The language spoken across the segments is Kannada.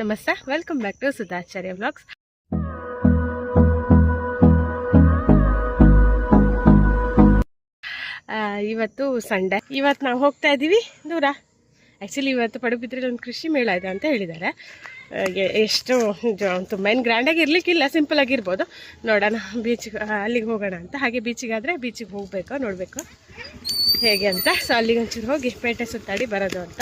ನಮಸ್ತೆ welcome back to Sudhacharya vlogs ಇವತ್ತು ಸಂಡೇ ಇವತ್ತು ನಾವು ಹೋಗ್ತಾ ಇದ್ದೀವಿ ದೂರ. ಆ್ಯಕ್ಚುಲಿ ಇವತ್ತು ಪಡುಬಿದ್ರಲ್ಲಿ ಒಂದು ಕೃಷಿ ಮೇಳ ಇದೆ ಅಂತ ಹೇಳಿದ್ದಾರೆ. ಎಷ್ಟು ತುಂಬ ಏನು ಗ್ರ್ಯಾಂಡಾಗಿ ಇರಲಿಕ್ಕಿಲ್ಲ ಸಿಂಪಲಾಗಿರ್ಬೋದು ನೋಡೋಣ ಬೀಚಿಗೆ ಅಲ್ಲಿಗೆ ಹೋಗೋಣ ಅಂತ. ಹಾಗೆ ಬೀಚಿಗಾದರೆ ಬೀಚಿಗೆ ಹೋಗಬೇಕು ನೋಡಬೇಕು. ಹೇಗೆ ಅಂತ. ಸೊ ಅಲ್ಲಿಗೆ ಒಂಚೂರು ಹೋಗಿ ಪೇಟೆ ಸುತ್ತಾಡಿ ಬರೋದು ಅಂತ.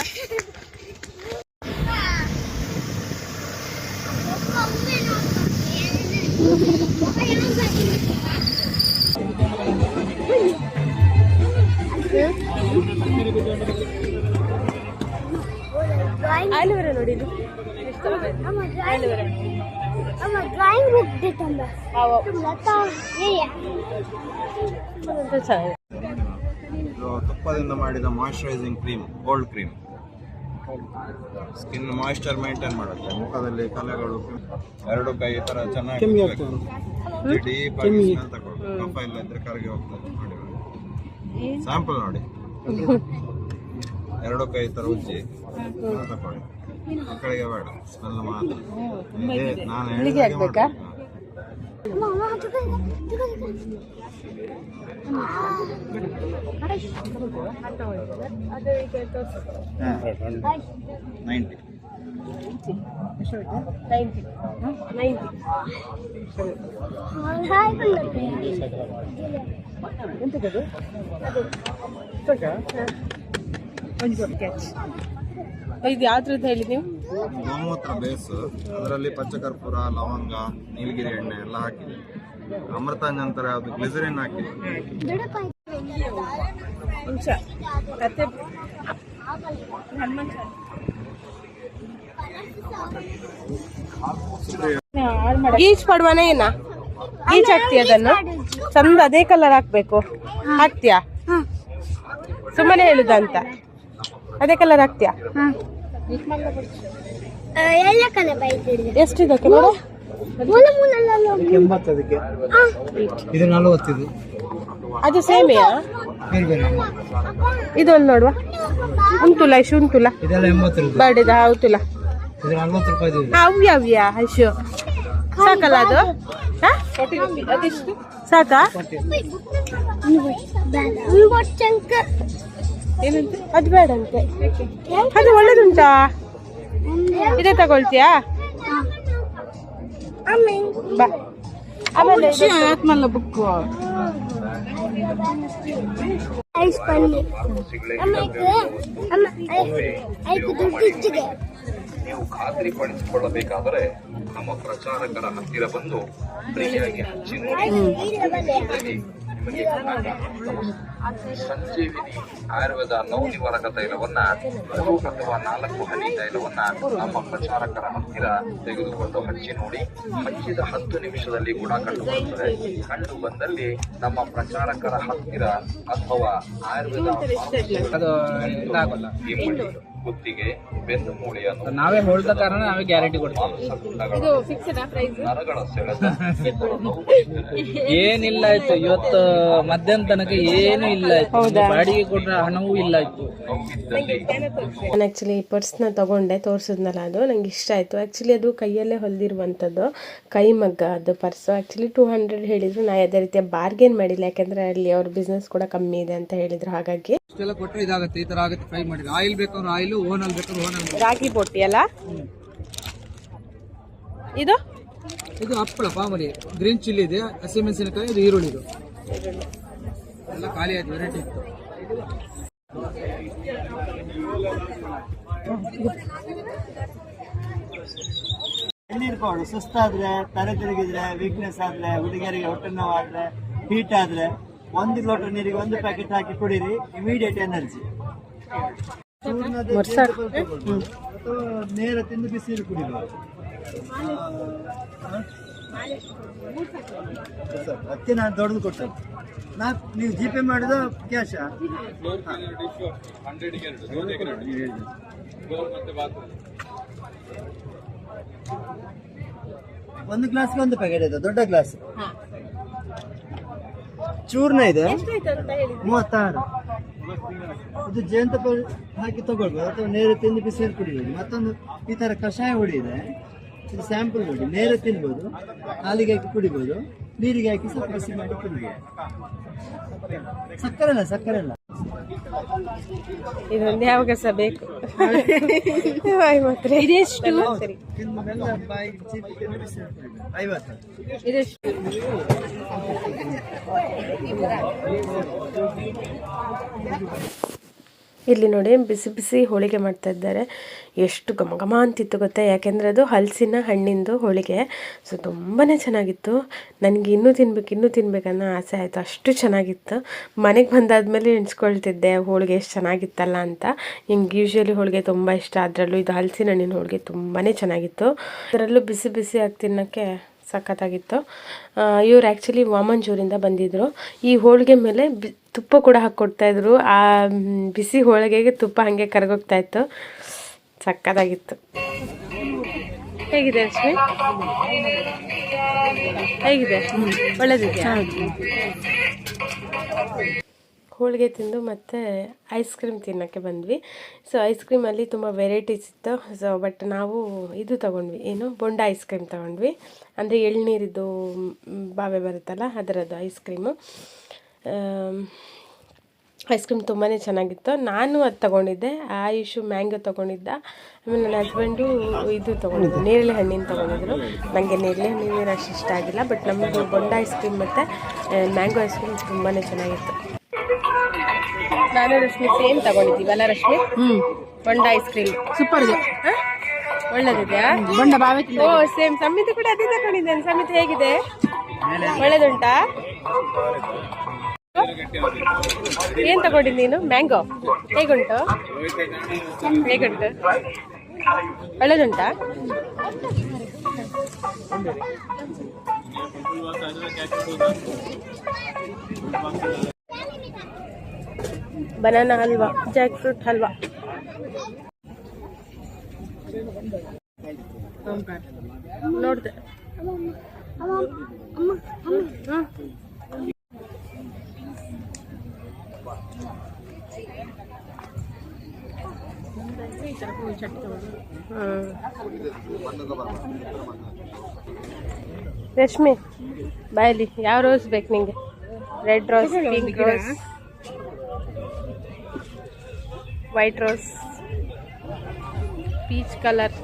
ತುಪ್ಪದಿಂದ ಮಾಡಿದ moisturising cream gold cream skin moisture maintain ಮಾಡುತ್ತೆ. ಮುಖದಲ್ಲಿ ಕಲೆಗಳು ಎರಡು ಕೈ ಈ ತರ ಚೆನ್ನಾಗಿ ಡೀಪ್ ಆಗಿ ತಗೊಳ್ಳಿ ಕಫ ಇಲ್ಲ ಇದ್ರೆ ಕರಗಿ ಹೋಗ್ತದೆ. ನೋಡಿ ಸ್ಯಾಂಪಲ್ ನೋಡಿ. ಎರಡು ಕೈ ತರ ಉಜ್ಜಿ. ತಕೊಳ್ಳಿ ತಗೊಳ್ಳಿ. ಮಕ್ಕಳಿಗೆ ಬೇಡ. ಸ್ಮೆಲ್ ಮಾತ್ರ. ಇದೇ. ನಾನು ಹೇಳಿದಾಗೆ ನೈಂಟಿ ನೈಂಟಿ ಎಂತಕ್ಕದು ಇದು ಯಾವ್ದ್ರದ್ದು ಹೇಳಿ ನೀವು ಗೋಮೂತ್ರ ಬೇಸ್ ಅದರಲ್ಲಿ ಪಚ್ಚಕರ್ಪೂರ ಲವಂಗ ನೀಲಗಿರಿ ಎಣ್ಣೆ ಎಲ್ಲ ಹಾಕಿದೆ ಅಮೃತಾಂಜಂತರ ಅದು ಗ್ಲಿಸರಿನ್ ಹಾಕಿದೆ ಈಚ್ ಪಡುವನ ಏನ ಈಚ್ ಹಾಕ್ತಿ ಅದನ್ನು? ಚಂದ ಅದೇ ಕಲರ್ ಹಾಕ್ಬೇಕು. ಹಾಕ್ತೀಯಾ? ಸುಮ್ಮನೆ ಹೇಳುದಂತ. ಅದೇ ಕಲರ್ ಹಾಕ್ತೀಯಾ? ಎಲ್ಲ ಕಲೆ ಮೂಲ ಇದು ನಲವತ್ತಿದು ಅದು ಸೇಮೆಯಾ ಬೇರೆ ಬೇರೆ ಇದೊಂದು ನೋಡುವ ಉಂಟುಲ ಇಶು ಉಂಟುಲ ಇದೆಲ್ಲ ಎಂಬತ್ತು ರೂಪಾಯಿ ಬರ್ಡಿದ ಹೌತುಲ ಇದು ನಲ್ವತ್ತು ರೂಪಾಯಿ ಅಶು ಸಾಕಲ್ಲ ಅದು ಹಾ? ಅದೆಷ್ಟು ಸಾಕಾ ಏನಂತೆ ಅದು ಬೇಡ ಅಂತೆ ಅದು ಒಳ್ಳೇದುಂಟಾ ಇದೇ ತಗೊಳ್ತೀಯಾ? ಬಾ. ಆಮೇಲೆ ಆತ್ಮಲ್ಲ ಬುಕ್ ಐಸ್ ಪನ್ನಿ ನೀವು ಖಾತ್ರಿಪಡಿಸಿಕೊಳ್ಳಬೇಕಾದರೆ ನಮ್ಮ ಪ್ರಚಾರಕರ ಹತ್ತಿರ ಬಂದು ಫ್ರೀಯಾಗಿ ಹಚ್ಚಿ ನೋಡಿ. ಸಂಜೀವಿನಿ ಆಯುರ್ವೇದ ನೋವು ನಿವಾರಕ ತೈಲವನ್ನ ಮೂರು ಅಥವಾ ನಾಲ್ಕು ಹನಿ ತೈಲವನ್ನ ನಮ್ಮ ಪ್ರಚಾರಕರ ಹತ್ತಿರ ತೆಗೆದುಕೊಂಡು ಹಚ್ಚಿ ನೋಡಿ ಹಚ್ಚಿದ ಹತ್ತು ನಿಮಿಷದಲ್ಲಿ ಗುಣ ಕಂಡು ಬರುತ್ತದೆ. ಕಂಡು ಬಂದಲ್ಲಿ ನಮ್ಮ ಪ್ರಚಾರಕರ ಹತ್ತಿರ ಅಥವಾ ಆಯುರ್ವೇದ ಅದು ಇದಾಗಲ್ಲ. ಇಮ್ಮಡಿ, ಕುತ್ತಿಗೆ ಬೆನ್ನು ಮೂಳೆಯನ್ನು ನಾವೇ ಹೊಳ್ದ ಕಾರಣ ನಾವೇ ಗ್ಯಾರಂಟಿ ಕೊಡ್ತೀವಿ. ನರಗಳ ಸೆಳೆತ. ನೋವು ಏನಿಲ್ಲ ಆಯ್ತು ಇವತ್ತು ಮಧ್ಯಾಹ್ನ ತನಕ ಏನು ಇಲ್ಲ ಆಯ್ತು. ಬಾಡಿಗೆ ಕೊಟ್ಟ ಹಣವೂ ಇಲ್ಲ ಆಯ್ತು. ನಾನು ಆ್ಯಕ್ಚುಲಿ ಈ ಪರ್ಸ್ನ ತೊಗೊಂಡೆ ತೋರಿಸಿದ್ನಲ್ಲ ಅದು ನಂಗೆ ಇಷ್ಟ ಆಯಿತು. ಆ್ಯಕ್ಚುಲಿ ಅದು ಕೈಯಲ್ಲೇ ಹೊಲಿದಿರುವಂಥದ್ದು ಕೈ ಮಗ್ಗ ಅದು ಪರ್ಸು ಆ್ಯಕ್ಚುಲಿ ಟೂ ಹಂಡ್ರೆಡ್ ಹೇಳಿದ್ರು ನಾ ಯಾವುದೇ ರೀತಿಯ ಬಾರ್ಗೇನ್ ಮಾಡಿಲ್ಲ ಯಾಕೆಂದರೆ ಅಲ್ಲಿ ಅವ್ರ ಬಿಸ್ನೆಸ್ ಕೂಡ ಕಮ್ಮಿ ಇದೆ ಅಂತ ಹೇಳಿದ್ರು ಹಾಗಾಗಿ. ಇಷ್ಟೆಲ್ಲ ಕೊಟ್ಟರೆ ಇದಾಗುತ್ತೆ ಈ ಥರ ಆಗುತ್ತೆ ಫ್ರೈ ಮಾಡಿದ್ರೆ. ಆಯಿಲ್ ಬೇಕಾದ್ರೆ ಆಯಿಲ್ ರಾಗಿ ಬೊಟ್ಟಿ ಅಲ್ಲ? ಇದು? ಇದು ಹಪ್ಪಳ ಪಾಮರಿ ಗ್ರೀನ್ ಚಿಲ್ಲಿ ಇದೆ ಹಸಿಮೆಣಸಿನಕಾಯಿ ಇದು ಈರುಳ್ಳಿ ಇದು. ಎಲ್ಲ ಖಾಲಿ ಆಯ್ತು ವೆರೈಟಿ ಇತ್ತು. ಸುಸ್ತಾದ್ರೆ ತಲೆ ತಿರುಗಿದ್ರೆ ವೀಕ್ನೆಸ್ ಆದ್ರೆ ಹುಡುಗಿಯರಿಗೆ ಹೊಟ್ಟೆ ನೋವು ಆದ್ರೆ ಹೀಟ್ ಆದ್ರೆ ಒಂದು ಲೋಟ ನೀರಿಗೆ ಒಂದು ಪ್ಯಾಕೆಟ್ ಹಾಕಿ ಕುಡೀರಿ ಇಮಿಡಿಯೇಟ್ ಎನರ್ಜಿ ನೇರ ತಿಂದು ಅದಕ್ಕೆ ನಾನು ದೊಡ್ಡದು ಕೊಟ್ಟದ್ದು. ನಾ ನೀವು ಜಿ ಪೇ ಮಾಡಿದ ಕ್ಯಾಶಾ ಒಂದು ಗ್ಲಾಸ್ಗೆ ಒಂದು ಪ್ಯಾಕೆಟ್ ಇದೆ ದೊಡ್ಡ ಗ್ಲಾಸ್ ಚೂರ್ಣ ಇದೆ? ಮೂವತ್ತಾರು. ಇದು ಜೇನುತುಪ್ಪ ಹಾಕಿ ತಗೊಳ್ಬೋದು ಅಥವಾ ನೇರ ತಿಂದು ಬಿಸಿನೀರು ಕುಡಿಬೋದು. ಮತ್ತೊಂದು ಈ ಥರ ಕಷಾಯ ಹೊಡಿದೆ ಇದೆ. ಸ್ಯಾಂಪಲ್ ನೋಡಿ ನೇರ ತಿನ್ಬೋದು ಹಾಲಿಗೆ ಹಾಕಿ ಕುಡಿಬೋದು ನೀರಿಗೆ ಹಾಕಿ ಸಹ ಬಿಸಿ ಮಾಡಿ ಕುಡಿಬೋದು ಸಕ್ಕರೆ ಇಲ್ಲ ಸಕ್ಕರೆ ಇಲ್ಲ ಇದೊಂದು ಯಾವಾಗ ಸಹ ಬೇಕು. ಬಾಯ್ ಮಾತ್ರ. ಐವತ್ತು. ಇದೆಷ್ಟು? ಇಲ್ಲಿ ನೋಡಿ ಬಿಸಿ ಬಿಸಿ ಹೋಳಿಗೆ ಮಾಡ್ತಾ ಇದ್ದಾರೆ. ಎಷ್ಟು ಘಮ ಘಮ ಅಂತಿತ್ತು ಗೊತ್ತಾ? ಯಾಕೆಂದರೆ ಅದು ಹಲಸಿನ ಹಣ್ಣಿಂದು ಹೋಳಿಗೆ. ಸೊ ತುಂಬಾ ಚೆನ್ನಾಗಿತ್ತು. ನನಗೆ ಇನ್ನೂ ತಿನ್ಬೇಕು, ಇನ್ನೂ ತಿನ್ಬೇಕನ್ನೋ ಆಸೆ ಆಯಿತು. ಅಷ್ಟು ಚೆನ್ನಾಗಿತ್ತು. ಮನೆಗೆ ಬಂದಾದ್ಮೇಲೆ ಎಣಿಸ್ಕೊಳ್ತಿದ್ದೆ ಹೋಳಿಗೆ ಎಷ್ಟು ಚೆನ್ನಾಗಿತ್ತಲ್ಲ ಅಂತ. ಹಿಂಗೆ ಯೂಶ್ವಲಿ ಹೋಳಿಗೆ ತುಂಬ ಇಷ್ಟ. ಅದರಲ್ಲೂ ಇದು ಹಲಸಿನ ಹಣ್ಣಿನ ಹೋಳಿಗೆ ತುಂಬಾ ಚೆನ್ನಾಗಿತ್ತು. ಅದರಲ್ಲೂ ಬಿಸಿ ಬಿಸಿ ಆಗಿ ತಿನ್ನೋಕ್ಕೆ ಸಖತ್ತಾಗಿತ್ತು. ಇವ್ರು ಆ್ಯಕ್ಚುಲಿ ವಾಮಂಜೂರಿಂದ ಬಂದಿದ್ದರು ಈ ಹೋಳಿಗೆ ಮೇಲೆ ಬಿ, ತುಪ್ಪ ಕೂಡ ಹಾಕ್ಕೊಡ್ತಾಯಿದ್ರು ಆ ಬಿಸಿ ಹೋಳಿಗೆಗೆ ತುಪ್ಪ ಹಾಗೆ ಕರಗೋಗ್ತಾ ಇತ್ತು. ಸಖತ್ತಾಗಿತ್ತು. ಹೇಗಿದೆ ಲಕ್ಷ್ಮಿ? ಹೇಗಿದೆ? ಒಳ್ಳೆದಿದೆಯಾ? ಹೋಳಿಗೆ ತಿಂದು ಮತ್ತೆ ಐಸ್ ಕ್ರೀಮ್ ತಿನ್ನೋಕ್ಕೆ ಬಂದ್ವಿ. ಸೊ ಐಸ್ ಕ್ರೀಮಲ್ಲಿ ತುಂಬ ವೆರೈಟೀಸ್ ಇತ್ತು. ಸೊ ಬಟ್ ನಾವು ಇದು ತೊಗೊಂಡ್ವಿ. ಏನು? ಬೊಂಡ ಐಸ್ ಕ್ರೀಮ್ ತೊಗೊಂಡ್ವಿ. ಅಂದರೆ ಎಳ್ನೀರಿದ್ದು ಬಾವೆ ಬರುತ್ತಲ್ಲ, ಅದರದ್ದು ಐಸ್ ಕ್ರೀಮು ಐಸ್ ಕ್ರೀಮ್ ತುಂಬಾ ಚೆನ್ನಾಗಿತ್ತು. ನಾನು ಅದು ತೊಗೊಂಡಿದ್ದೆ. ಆಯುಷು ಮ್ಯಾಂಗೋ ತೊಗೊಂಡಿದ್ದ. ಆಮೇಲೆ ನನ್ನ ಹಸ್ಬೆಂಡು ಇದು ತೊಗೊಂಡಿದ್ದು ನೇರಳೆ ಹಣ್ಣಿನ ತೊಗೊಂಡಿದ್ರು. ನನಗೆ ನೇರಳೆ ಹಣ್ಣಿನ ಅಷ್ಟು ಇಷ್ಟ ಆಗಿಲ್ಲ ಬಟ್ ನಮ್ಮದು ಬೊಂಡ ಐಸ್ ಕ್ರೀಮ್ ಮತ್ತು ಮ್ಯಾಂಗೋ ಐಸ್ ಕ್ರೀಮ್ ತುಂಬಾ ಚೆನ್ನಾಗಿತ್ತು. ನಾನು ರಶ್ಮಿ ಸೇಮ್ ತಗೊಂಡಿದ್ದೀವಲ್ಲ ರಶ್ಮಿ ಬೊಂಡ ಐಸ್ ಕ್ರೀಮ್ ಸೂಪರ್ ಇದೆ. ಒಳ್ಳೇದಿದೆಯಾ? ಬೊಂಡ ಬಾವೆ ಓ ಸೇಮ್ ಸಮಿತಿ ಕೂಡ ಅದೇ ತಗೊಂಡಿದ್ದೇನೆ. ಸಮಿತಿ ಹೇಗಿದೆ? ಒಳ್ಳೇದುಂಟಾ? ಏನ್ ತಗೊಂಡಿದ್ ನೀನು? ಮ್ಯಾಂಗೋ ಹೇಗುಂಟು? ಹೇಗುಂಟು? ಒಳ್ಳೇದುಂಟಾ? banana halwa jackfruit halwa ನೋಡ್ದೆ ರೇಷ್ಮಿ ಬಾಯಲಿ ಯಾವ ರೋಸ್ ಬೇಕು ನಿಂಗೆ red rose pink rose white rose peach colour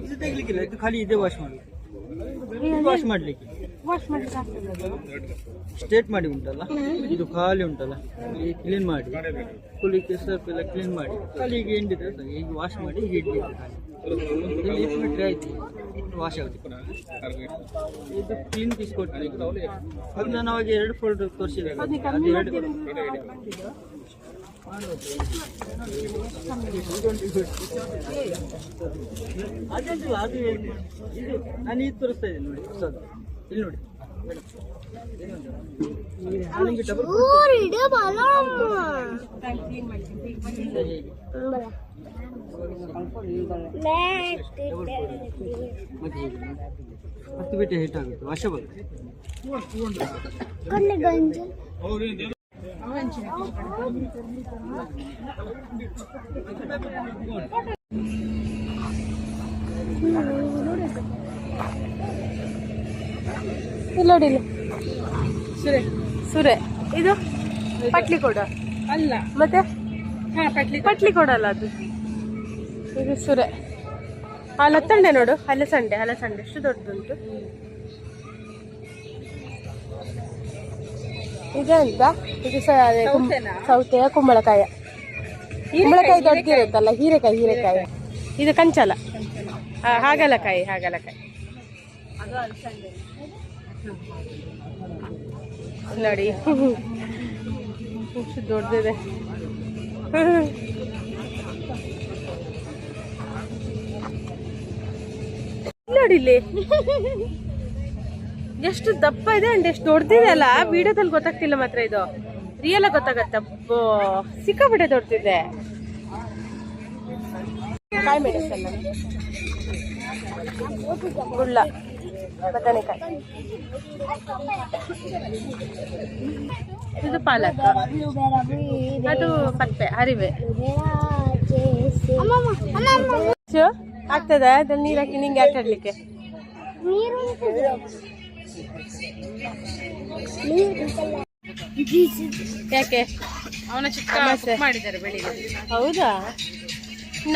ಇದು ತೆಗಿಲಿಕ್ಕಿಲ್ಲ ಇದು ಖಾಲಿ ಇದೆ ವಾಶ್ ಮಾಡಿ ವಾಶ್ ಮಾಡ್ಲಿಕ್ಕೆ ವಾಶ್ ಮಾಡಿ ಸ್ಟೇಟ್ ಮಾಡಿ ಉಂಟಲ್ಲ? ಇದು ಖಾಲಿ ಉಂಟಲ್ಲ? ಕ್ಲೀನ್ ಮಾಡಿ. ಕುಲಿಕ್ಕೆ ಸರ್ಪ್ ಎಲ್ಲ ಕ್ಲೀನ್ ಮಾಡಿ. ಖಾಲಿ ಈಗ ಸಾಕು. ಈಗ ವಾಶ್ ಮಾಡಿ ಈಗ ಇಡ್ಲಿಕ್ಕೆ ಖಾಲಿ. ಇಲ್ಲಿ ಇಟ್ಬಿಟ್ರೆ ಆಯ್ತು. ವಾಶ್ ಆಗುತ್ತೆ. ಇದು ಕ್ಲೀನ್ ಪೀಸ್ ಕೊಟ್ಟರೆ ಅದು ನಾನು ಅವಾಗ ಎರಡು ಫೋಲ್ಡ್ ತೋರಿಸಿದೆ ಅದು ಎರಡು ಅದೆಂತಿಲ್ಲ ಅದು ನಾನು ಇದು ತೋರಿಸ್ತಾ ಇದ್ದೀನಿ ನೋಡಿ ಹೊಸದು. ಇಲ್ಲಿ ನೋಡಿ ಹಾಲಿಗೆ ಡಬಲ್ ಊರಿಡ ಬಲಮ್ಮ ಹೇಗೆ ಮತ್ತೆ ಹೀಗೆ ಹತ್ತು ಬಿಟ್ಟು ಹಿಟ್ ಆಗುತ್ತೆ ವರ್ಷ ಬರುತ್ತೆ ಕಣ್ಣೆ ಗಂಜಿ ಇಲ್ಲಿ ನೋಡಿ ಇಲ್ಲಿ. ಸುರೆ. ಸುರೆ. ಇದು? ಪಟ್ಲಿ ಕೊಡ. ಅಲ್ಲ. ಮತ್ತೆ? ಪಟ್ಲಿ ಪಟ್ಲಿ ಕೊಡಲ್ಲ ಅದು. ಇದು ಸುರೆ. ಹಲತ್ತಂಡೆ ನೋಡು. ಹಲಸಂಡೆ ಹಲಸಂಡೆ ಎಷ್ಟು ದೊಡ್ಡದುಂಟು. ಇದೆಂತ ಇದು ಸ ಅದೇ ಕುಂ- ಸೌತೆಯ ಕುಂಬಳಕಾಯ. ಕುಂಬಳಕಾಯಿ ದೊಡ್ಡದಿರುತ್ತಲ್ಲ ಹೀರೆಕಾಯಿ. ಹೀರೆಕಾಯಿ ಇದು ಕಂಚಲ. ಹಾಗಲಕಾಯಿ ಹಾಗಲಕಾಯಿ. ಹಾಗಲಕಾಯಿ ನೋಡಿ. ಎಷ್ಟು ದೊಡ್ಡದಿದೆ ನೋಡಿ ಇಲ್ಲಿ ಎಷ್ಟು ದಪ್ಪ ಇದೆ ಅಂಡ್ ಎಷ್ಟು ದೊಡ್ಡದಿದೆ ಅಲ್ಲ? ವಿಡಿಯೋದಲ್ಲಿ ಗೊತ್ತಾಗ್ತಿಲ್ಲ ಮಾತ್ರ ಇದು. ರಿಯಲ್ ಗೊತ್ತಾಗತ್ತೆ. ಸಿಕ್ಕಾಬಿಟ್ಟೆ ದೊಡ್ಡದಿದೆ ಕಾಯಿ ಗುಳ್ಳ ಬದನೆಕಾಯಿ. ಇದು ಪಾಲಕ್. ಅದು ಪತ್ತೆ ಹರಿವೆ ಆಗ್ತದ? ಅದ್ರಲ್ಲಿ ನೀರ್ ಹಾಕಿ ನಿಂಗೆ ಆಟ ಆಡ್ಲಿಕ್ಕೆ ಯಾಕೆ? ಅವನ ಚಿಕ್ಕ. ಮಾಡಿದ್ದಾರೆ ಬೆಳಿಗ್ಗೆ. ಹೌದಾ?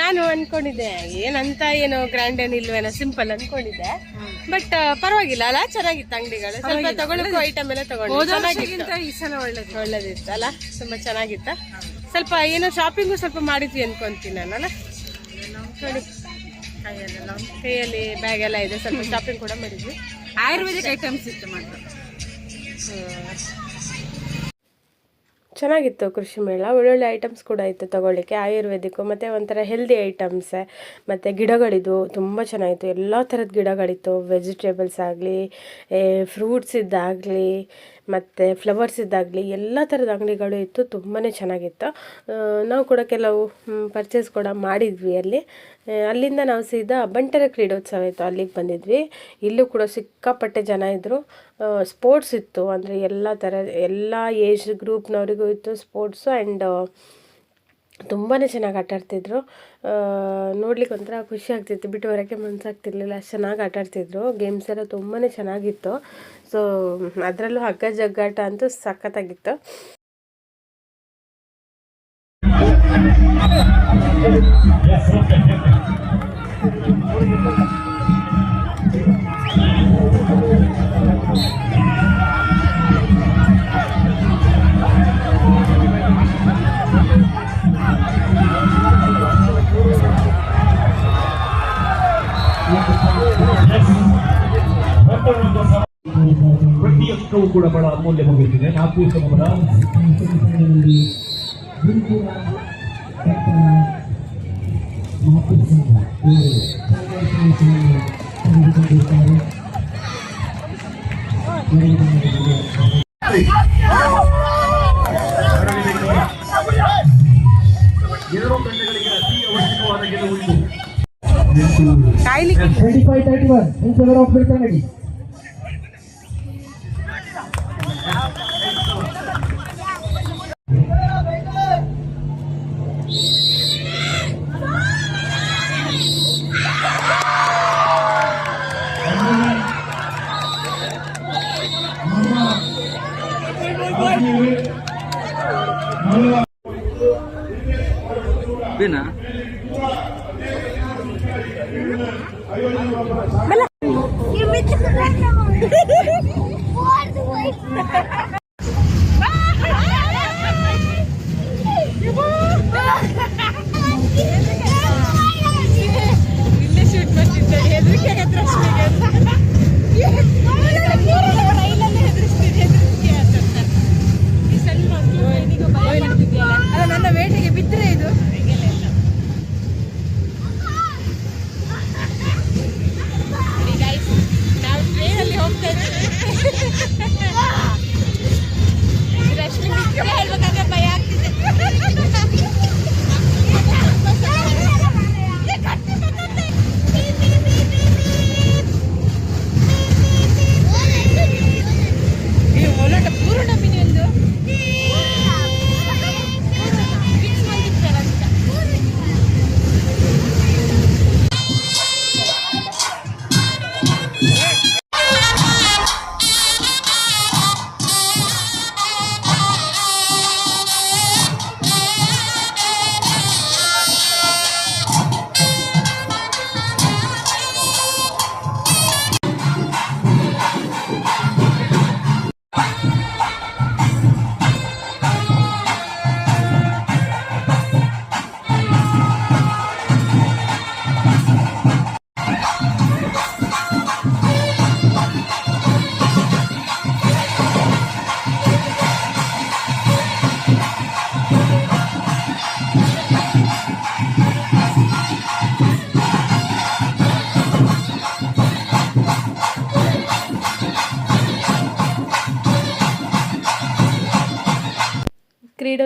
ನಾನು ಅನ್ಕೊಂಡಿದ್ದೆ ಏನಂತ ಏನು ಗ್ರ್ಯಾಂಡ್ ಏನಿಲ್ವೇನೋ ಸಿಂಪಲ್ ಅನ್ಕೊಂಡಿದ್ದೆ. ಬಟ್ ಪರವಾಗಿಲ್ಲ ಅಲ್ಲ ಚೆನ್ನಾಗಿತ್ತು ಅಂಗಡಿಗಳು. ಸ್ವಲ್ಪ ತಗೊಳ್ಳೋದು ಐಟಮ್ ಎಲ್ಲ ತಗೊಂಡು ಈ ಸಲ ಒಳ್ಳೇದು ಒಳ್ಳೇದಿತ್ತು ಅಲ್ಲ? ತುಂಬಾ ಚೆನ್ನಾಗಿತ್ತ? ಸ್ವಲ್ಪ ಏನೋ ಶಾಪಿಂಗು ಸ್ವಲ್ಪ ಮಾಡಿದ್ವಿ ಅನ್ಕೊಂತೀನಿ ನಾನಲ್ಲ ನೋಡಿ ಕೈಯಲ್ಲಿ ಬ್ಯಾಗ್ ಎಲ್ಲ ಇದೆ ಸ್ವಲ್ಪ ಶಾಪಿಂಗ್ ಕೂಡ ಮಾಡಿದ್ವಿ. ಆಯುರ್ವೇದಿಕ್ ಐಟಮ್ಸ್ ಇತ್ತು ಮಾತ್ರ. ಚೆನ್ನಾಗಿತ್ತು ಕೃಷಿ ಮೇಳ. ಒಳ್ಳೊಳ್ಳೆ ಐಟಮ್ಸ್ ಕೂಡ ಇತ್ತು ತಗೊಳ್ಳಿಕ್ಕೆ. ಆಯುರ್ವೇದಿಕ್ಕು, ಮತ್ತು ಒಂಥರ ಹೆಲ್ದಿ ಐಟಮ್ಸೆ ಮತ್ತು ಗಿಡಗಳಿದ್ದು ತುಂಬ ಚೆನ್ನಾಗಿತ್ತು. ಎಲ್ಲ ಥರದ ಗಿಡಗಳಿತ್ತು. ವೆಜಿಟೇಬಲ್ಸ್ ಆಗಲಿ ಫ್ರೂಟ್ಸ್ ಇದ್ದಾಗಲಿ ಮತ್ತು ಫ್ಲವರ್ಸ್ ಇದ್ದಾಗಲಿ ಎಲ್ಲ ಥರದ ಅಂಗಡಿಗಳು ಇತ್ತು ತುಂಬಾ ಚೆನ್ನಾಗಿತ್ತು. ನಾವು ಕೂಡ ಕೆಲವು ಪರ್ಚೇಸ್ ಕೂಡ ಮಾಡಿದ್ವಿ ಅಲ್ಲಿ. ಅಲ್ಲಿಂದ ನಾವು ಸೀದಾ ಬಂಟರ ಕ್ರೀಡೋತ್ಸವ ಇತ್ತು, ಅಲ್ಲಿಗೆ ಬಂದಿದ್ವಿ. ಇಲ್ಲೂ ಕೂಡ ಸಿಕ್ಕಾಪಟ್ಟೆ ಜನ ಇದ್ದರು ಸ್ಪೋರ್ಟ್ಸ್ ಇತ್ತು, ಅಂದರೆ ಎಲ್ಲ ಥರ ಎಲ್ಲ ಏಜ್ ಗ್ರೂಪ್ನವರಿಗೂ ಇತ್ತು ಸ್ಪೋರ್ಟ್ಸು ಆ್ಯಂಡ್ ತುಂಬಾ ಚೆನ್ನಾಗಿ ಆಟ ಆಡ್ತಿದ್ರು. ನೋಡ್ಲಿಕ್ಕೆ ಒಂಥರ ಖುಷಿ ಆಗ್ತಿತ್ತು. ಬಿಟ್ಟು ಬರೋಕ್ಕೆ ಮನಸ್ಸಾಗ್ತಿರ್ಲಿಲ್ಲ ಅಷ್ಟು ಚೆನ್ನಾಗಿ ಆಟ ಆಡ್ತಿದ್ರು. ಗೇಮ್ಸ್ ಎಲ್ಲ ತುಂಬಾ ಚೆನ್ನಾಗಿತ್ತು. ಸೊ ಅದರಲ್ಲೂ ಹಗ್ಗ ಜಗ್ಗಾಟ ಅಂತೂ ಸಖತ್ತಾಗಿತ್ತು. ಪ್ರತಿಯೊಂದು ಕೂಡ ಬಹಳ ಅಮೂಲ್ಯವಾಗಿರ್ತದೆ ನಾಲ್ಕು ಸಮರ ಎರಡು ತಂಡಗಳಿಗೆ ಅತಿ ಅವಶ್ಯಕವಾದ ಗೆಲುವು ಇದು ಕಾಯ್ಲಿಕ್ಕೆ 25-31 in favor of Miltonadi. ಬೇನಾ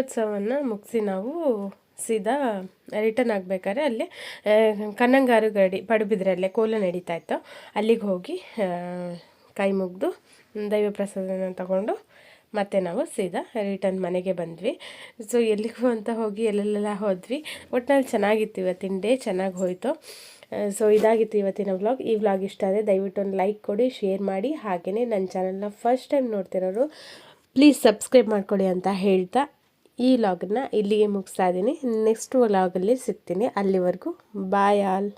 ಕ್ರೀಡೋತ್ಸವವನ್ನು ಮುಗಿಸಿ ನಾವು ಸೀದಾ ರಿಟರ್ನ್ ಆಗಬೇಕಾದ್ರೆ ಅಲ್ಲಿ ಕನ್ನಂಗಾರು ಗಡಿ ಪಡುಬಿದ್ರಲ್ಲೇ ಕೋಲ ನಡೀತಾ ಇತ್ತು. ಅಲ್ಲಿಗೆ ಹೋಗಿ ಕೈ ಮುಗಿದು, ದೈವ ಪ್ರಸಾದನ ತಗೊಂಡು ಮತ್ತೆ ನಾವು ಸೀದಾ ರಿಟರ್ನ್ ಮನೆಗೆ ಬಂದ್ವಿ. ಸೊ ಎಲ್ಲಿಗೂ ಅಂತ ಹೋಗಿ ಎಲ್ಲೆಲ್ಲ ಹೋದ್ವಿ. ಒಟ್ಟಿನಲ್ಲಿ ಚೆನ್ನಾಗಿತ್ತು ಇವತ್ತಿನ ಡೇ ಚೆನ್ನಾಗಿ ಹೋಯಿತು. ಸೊ ಇದಾಗಿತ್ತು ಇವತ್ತಿನ ವ್ಲಾಗ್ ಈ ವ್ಲಾಗ್ ಇಷ್ಟ ಆದರೆ ದಯವಿಟ್ಟು ಒಂದು ಲೈಕ್ ಕೊಡಿ ಶೇರ್ ಮಾಡಿ. ಹಾಗೆಯೇ ನನ್ನ ಚಾನಲ್ನ ಫಸ್ಟ್ ಟೈಮ್ ನೋಡ್ತಿರೋರು ಪ್ಲೀಸ್ ಸಬ್ಸ್ಕ್ರೈಬ್ ಮಾಡ್ಕೊಳ್ಳಿ ಅಂತ ಹೇಳ್ತಾ ಈ ವ್ಲಾಗನ್ನ ಇಲ್ಲಿಗೆ ಮುಗಿಸ್ತಾ ಇದ್ದೀನಿ ನೆಕ್ಸ್ಟ್ ವ್ಲಾಗಲ್ಲಿ ಸಿಗ್ತೀನಿ ಅಲ್ಲಿವರೆಗೂ ಬಾಯ್ ಆಲ್